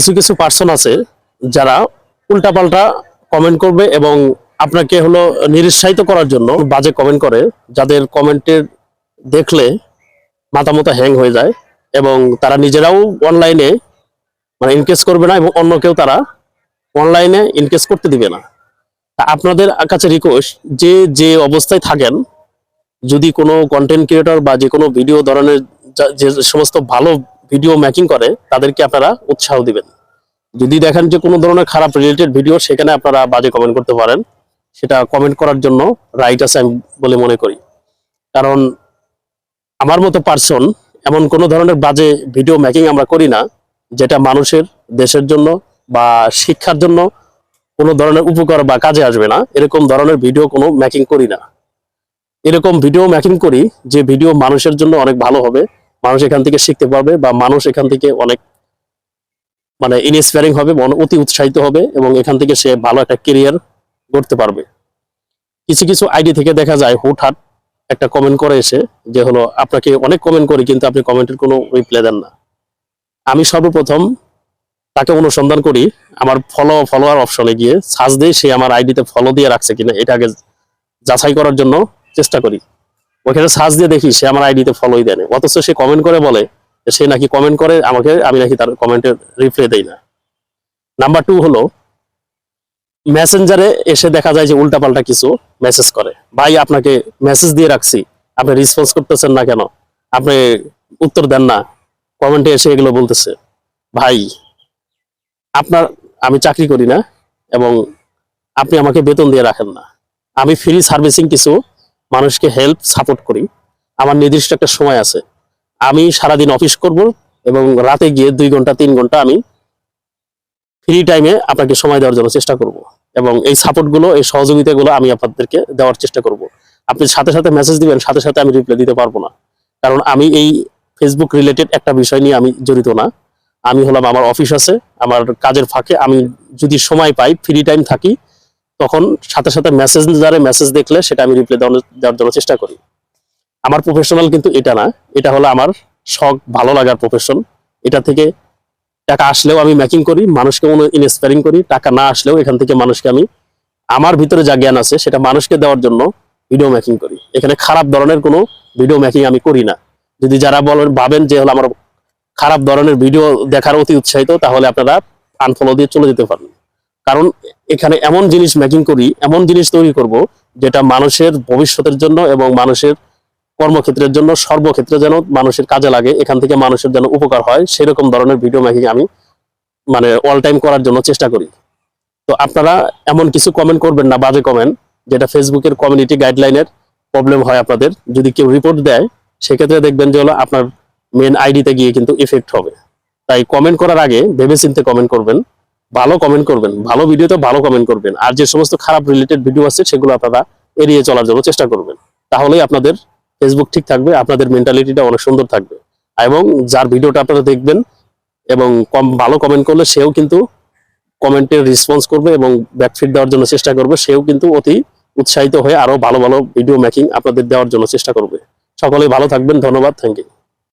কিছু কিছু পার্সন আছে যারা উল্টাপাল্টা কমেন্ট করবে এবং আপনাকে হলো নিরুৎসাহিত করার জন্য বাজে কমেন্ট করে, যাদের কমেন্টের দেখলে মাথা মতো হ্যাং হয়ে যায় এবং তারা নিজেরাও অনলাইনে মানে ইনকেস করবে না এবং অন্য কেউ তারা অনলাইনে ইনকেস করতে দিবে না। তা আপনাদের কাছে রিকোয়েস্ট যে যে অবস্থায় থাকেন, যদি কোনো কন্টেন্ট ক্রিয়েটর বা যে কোনো ভিডিও ধরনের যে সমস্ত ভালো ভিডিও মেকিং করে, তাদেরকে আপনারা উৎসাহ দিবেন। যদি দেখেন যে কোনো ধরনের খারাপ রিলেটেড ভিডিও সেখানে আপনারা বাজে কমেন্ট করতে পারেন। সেটা কমেন্ট করার জন্য রাইট আছে আমি বলে মনে করি। কারণ আমার মতো পার্সন এমন কোনো ধরনের বাজে ভিডিও মেকিং আমরা করি না, যেটা মানুষের দেশের জন্য বা শিক্ষার জন্য কোনো ধরনের উপকার বা কাজে আসবে না। এরকম ধরনের ভিডিও কোনো মেকিং করি না। এরকম ভিডিও মেকিং করি যে ভিডিও মানুষের জন্য অনেক ভালো হবে। মানুষ এখান থেকে শিখতে পারবে বা মানুষ এখান থেকে অনেক মানে ইনস্পায়ারিং হবে, মন- অতি উৎসাহিত হবে এবং এখান থেকে সে ভালো একটা কেরিয়ার গড়তে পারবে। কিছু কিছু আইডি থেকে দেখা যায়, হুটহাট একটা কমেন্ট করে এসে যে হলো, আপনাকে অনেক কমেন্ট করি, কিন্তু আপনি কমেন্টের কোনো রিপ্লাই দেন না। আমি সর্বপ্রথম তাকে অনুসন্ধান করি, আমার ফলো ফলোয়ার অপশনে গিয়ে, সার্চ দিয়ে সে আমার আইডিতে ফলো দিয়ে রাখছে কিনা, এটা আগে যাচাই করার জন্য চেষ্টা করি। ওখানে সার্চ দিয়ে দেখি, সে আমার আইডিতে ফলোই দেয় না। অথচ সে কমেন্ট করে বলে সে নাকি কমেন্ট করে, আমাকে, আমি নাকি তার কমেন্টের রিপ্লাই দেই না। নাম্বার টু হলো মেসেঞ্জারে এসে দেখা যায় যে উল্টাপাল্টা কিছু মেসেজ করে। ভাই, আপনাকে মেসেজ দিয়ে রাখছি। আপনি রেসপন্স করতেছেন না কেন? আপনি উত্তর দেন না। কমেন্টে এসে এগুলো বলতেছে, ভাই, আপনার, আমি চাকরি করি না এবং আপনি আমাকে বেতন দিয়ে রাখেন না। আমি ফ্রি সার্ভিসিং কিছু মানুষকে হেল্প সাপোর্ট করি। আমার নির্দিষ্ট একটা সময় আছে। আমি সারাদিন অফিস করব এবং রাতে গিয়ে দুই ঘণ্টা, তিন ঘণ্টা আমি ফ্রি টাইমে আপনাকে সময় দেওয়ার জন্য চেষ্টা করব। এবং এই সাপোর্টগুলো এই সহযোগিতাগুলো আমি আপনাদেরকে দেওয়ার চেষ্টা করব। আপনি সাথে সাথে মেসেজ দিবেন, সাথে সাথে আমি রিপ্লাই দিতে পারব না। কারণ আমি এই ফেসবুক রিলেটেড একটা বিষয় নিয়ে আমি জড়িত না। আমি হলাম, আমার অফিস আছে, আমার কাজের ফাঁকে আমি যদি সময় পাই ফ্রি টাইম থাকি তখন সাথে সাথে মেসেজ যারে মেসেজ দেখলে সেটা আমি রিপ্লাই দেওয়ার জন্য চেষ্টা করি। আমার প্রফেশনাল কিন্তু এটা না। এটা হলো আমার শখ, ভালো লাগার প্রফেশন এটা থেকে টাকা আসলেও আমি মেকিং করি, মানুষকে ইনস্পায়ারিং করি। টাকা না আসলেও এখান থেকে মানুষকে আমি আমার ভিতরে যা জ্ঞান আছে সেটা মানুষকে দেওয়ার জন্য ভিডিও মেকিং করি। এখানে খারাপ ধরনের কোনো ভিডিও মেকিং আমি করি না। যদি যারা বলেন, ভাবেন যে হলো আমার খারাপ ধরনের ভিডিও দেখার অতি উৎসাহিত, তাহলে আপনারা আনফলো দিয়ে চলে যেতে পারেন। কারণ এখানে এমন জিনিস মেকিং করি, এমন জিনিস তৈরি করব যেটা মানুষের ভবিষ্যতের জন্য এবং মানুষের কর্মক্ষেত্রের জন্য সর্বক্ষেত্রে যেন মানুষের কাজে লাগে, এখান থেকে মানুষের যেন উপকার হয়, সেরকম ধরনের ভিডিও মেকিং আমি মানে অল টাইম করার জন্য চেষ্টা করি। তো আপনারা এমন কিছু কমেন্ট করবেন না, বাজে কমেন্ট যেটা ফেসবুকের কমিউনিটি গাইডলাইনের প্রবলেম হয় আপনাদের। যদি কেউ রিপোর্ট দেয়, সেক্ষেত্রে দেখবেন যে হলো আপনার মেন আইডিতে গিয়ে কিন্তু ইফেক্ট হবে। তাই কমেন্ট করার আগে ভেবেচিন্তে কমেন্ট করবেন। ভালো কমেন্ট করবেন, ভালো ভিডিওতে ভালো কমেন্ট করবেন। আর যে সমস্ত খারাপ রিলেটেড ভিডিও আছে, সেগুলো আপনারা এড়িয়ে চলার জন্য চেষ্টা করবেন। তাহলেই আপনাদের ফেসবুক ঠিক থাকবে, আপনাদের মেন্টালিটিটা অনেক সুন্দর থাকবে। এবং যার ভিডিওটা আপনারা দেখবেন এবং কম, ভালো কমেন্ট করলে সেও কিন্তু কমেন্টের রেসপন্স করবে এবং ব্যাকফিট দেওয়ার জন্য চেষ্টা করবে, সেও কিন্তু অতি উৎসাহিত হয়ে আরও ভালো ভালো ভিডিও মেকিং আপনাদের দেওয়ার জন্য চেষ্টা করবে। সকলেই ভালো থাকবেন, ধন্যবাদ থ্যাংক ইউ